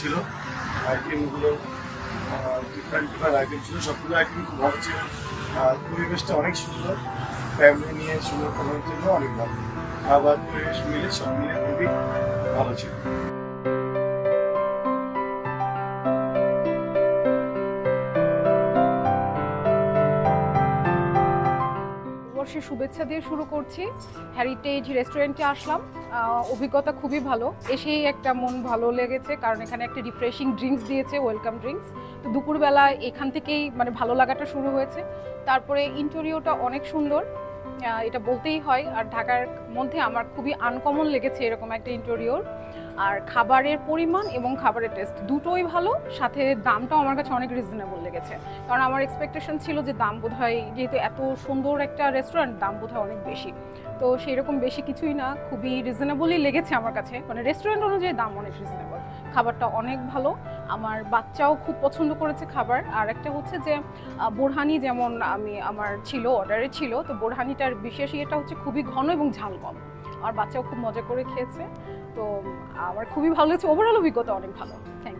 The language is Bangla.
ছিল। আইটেমগুলো ডিফারেন্ট ডিফারেন্ট আইটেম ছিল সবগুলো আইটেম খুব ভালো ছিল। আর পরিবেশটা অনেক সুন্দর। ফ্যামিলি নিয়ে সুন্দর করার জন্য অনেক ভালো। খাবার পরিবেশ মিলে সব মিলে খুবই ভালো ছিল। বর্ষের শুভেচ্ছা দিয়ে শুরু করছি। হ্যারিটেজ রেস্টুরেন্টে আসলাম। অভিজ্ঞতা খুবই ভালো। এসেই একটা মন ভালো লেগেছে, কারণ এখানে একটা রিফ্রেশিং ড্রিঙ্কস দিয়েছে ওয়েলকাম ড্রিঙ্কস তো দুপুরবেলা এখান থেকেই মানে ভালো লাগাটা শুরু হয়েছে। তারপরে ইন্টেরিয়রটা অনেক সুন্দর। এটা বলতেই হয়। আর ঢাকার মধ্যে আমার খুবই আনকমন লেগেছে এরকম একটা ইন্টেরিয়র আর খাবারের পরিমাণ এবং খাবারের টেস্ট দুটোই ভালো, সাথে দামটাও আমার কাছে অনেক রিজনেবল লেগেছে। কারণ আমার এক্সপেকটেশন ছিল যে দাম বোধ হয় যেহেতু এত সুন্দর একটা রেস্টুরেন্ট দাম বোধ অনেক বেশি। তো সেই রকম বেশি কিছুই না, খুবই রিজনেবলই লেগেছে আমার কাছে। মানে রেস্টুরেন্ট অনুযায়ী দাম অনেক রিজনেবল খাবারটা অনেক ভালো। আমার বাচ্চাও খুব পছন্দ করেছে খাবার। আর একটা হচ্ছে যে বোরহানি যেমন আমি, আমার ছিল, অর্ডারে ছিল, তো বোরহানিটার বিশেষ ইয়েটা হচ্ছে খুবই ঘন এবং ঝাল কম। আমার বাচ্চাও খুব মজা করে খেয়েছে। তো আমার খুবই ভালো লেগেছে। ওভারঅল অভিজ্ঞতা অনেক ভালো। থ্যাংক